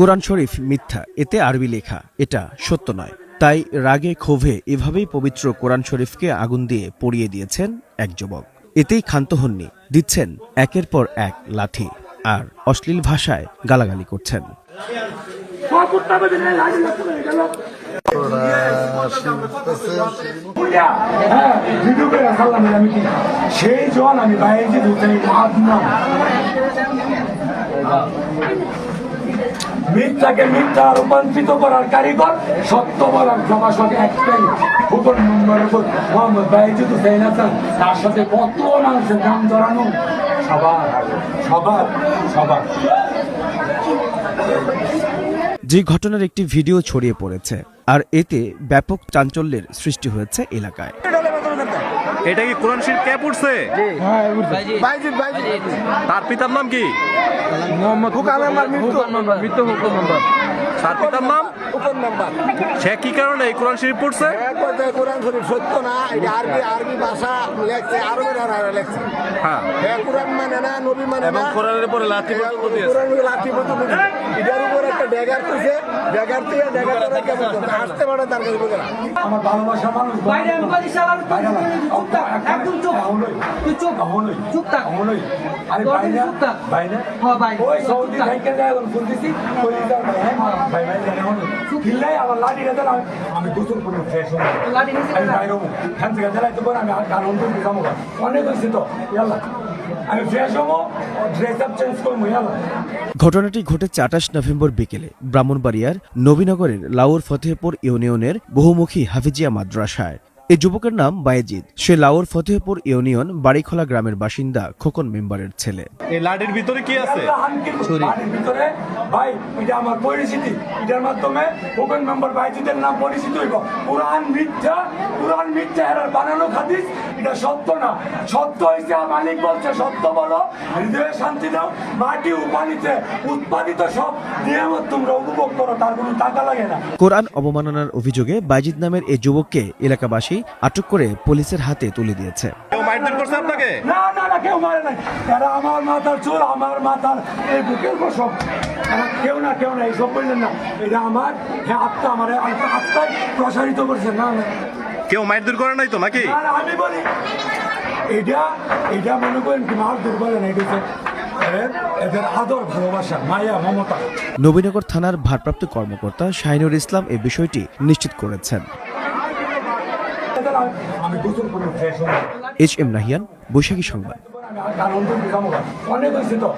কোরআন শরীফ মিথ্যা, এতে আরবি লেখা, এটা সত্য নয়। তাই রাগে ক্ষোভে এভাবেই পবিত্র কোরআন শরীফকে আগুন দিয়ে পড়িয়ে দিয়েছেন এক যুবক। এতেই ক্ষান্ত হননি, দিচ্ছেন একের পর এক লাঠি, আর অশ্লীল ভাষায় গালাগালি করছেন। সেই জল আমি বাইরে যে ধুতাই মিথ্যাকে মিথ্যা রূপান্তরিত করার কারিগর, সত্য বলার জবাসক একটাই হুকুম নম্বরের উপর মোহাম্মদ বাইজিদ হুসাইন হাসান। তার সাথে কত মানুষের নাম জড়ানো? সবার সবার সবার। যে ঘটনার একটি ভিডিও ছড়িয়ে পড়েছে আর এতে ব্যাপক চাঞ্চল্যের সৃষ্টি হয়েছে এলাকায়। এটা কি কোরআন শরীফ কে পড়ছে বাইজিদ তার পিতার নাম কি? মোহাম্মদ মৃত্যু। মৃত্যু হুকুম নাম্বার। তার পিতার নাম? সে কি কারণে এই কোরআন শরীফ পড়ছে? কোরআন শরীফ সত্য না এটা আরবি আরবি ভাষা লেখছে আরবের লেখছে। হ্যাঁ। হ্যাঁ কোরআন মানে না নবী মানে না। কোরআনের উপরে লাঠি পর্যন্ত দিয়েছে। লাঠি এটার উপর একটা ড্যাগার তুলছে ড্যাগার তুলে ড্যাগার করে কেমন আসতে পারে তার কাছে বুঝে না আমার ভালোবাসা মানুষ বাইরে আমি বলি শালা। চুপ থাক, একদম চুপ। তুই চুপ। এমনই। চুপ থাক। এমনই। আরে বাইরে চুপ থাক। বাইরে হ্যাঁ, ভাই। ওই সৌদি চুপ যায় এখন ফোন ওই যার ভাই ভাই ভাই জানে এমনই। কিল্লাই আমার লাঠি রেখে দাও। আমি গোসল করব ফ্রেশ হব লাঠি নিচে আমি বাইরে থেকে আমি আর কারণ তো যাব অনেক হয়েছে তো ইয়াল্লা ঘটনাটি ঘটে চাটাশ নভেম্বর বিকেলে ব্রাহ্মণবাড়িয়ার নবীনগরের লাউর ফতেহপুর ইউনিয়নের বহুমুখী হাফিজিয়া মাদ্রাসায়। এই যুবকের নাম বায়েজিদ সে লাউর ফতেহপুর ইউনিয়ন বাড়িখোলা গ্রামের বাসিন্দা খোকন মেম্বারের ছেলে। এই লাঠির ভিতরে কি আছে? বাড়ির ভিতরে ভাই এটা আমার পরিচিতি। এটার মাধ্যমে ওপেন মেম্বার বাইজিদের নাম পরিচিত হইব। কোরআন মিথ্যা কোরআন মিথ্যা এরার বানানো হাদিস এটা সত্য না। সত্য হয়েছে মালিক বলছে সত্য বলো। হৃদয়ে শান্তি দাও মাটি ও পানিতে উৎপাদিত সব নিয়ামত তোমরা উপভোগ করো তার কোনো টাকা লাগে না। কোরআন অবমাননার অভিযোগে বাইজিদ নামের এই যুবককে এলাকাবাসী আটক করে পুলিশের হাতে তুলে দিয়েছে। কেউ মারধর করছে আপনাকে? না না না কেউ মারে নাই। এরা আমার মাথার চুল আমার মাথার এই বুকের সব এরা কেউ না কেউ না এইসব বললেন না। এটা আমার হ্যাঁ আত্মা আমার আত্মায় প্রসারিত করছে না না। কেউ মারধর করে নাই তো নাকি? না, না, আমি বলি এটা এটা মনে করেন কি মার দুর্বল না এটা এদের- এদের আদর ভালোবাসা মায়া মমতা। নবীনগর থানার ভারপ্রাপ্ত কর্মকর্তা শাহিনুর ইসলাম এই বিষয়টি নিশ্চিত করেছেন। আমি- গোসল ফ্রেশ এইচ এম নাহিয়ান বৈশাখী সংবাদ। অনেক হয়েছে তো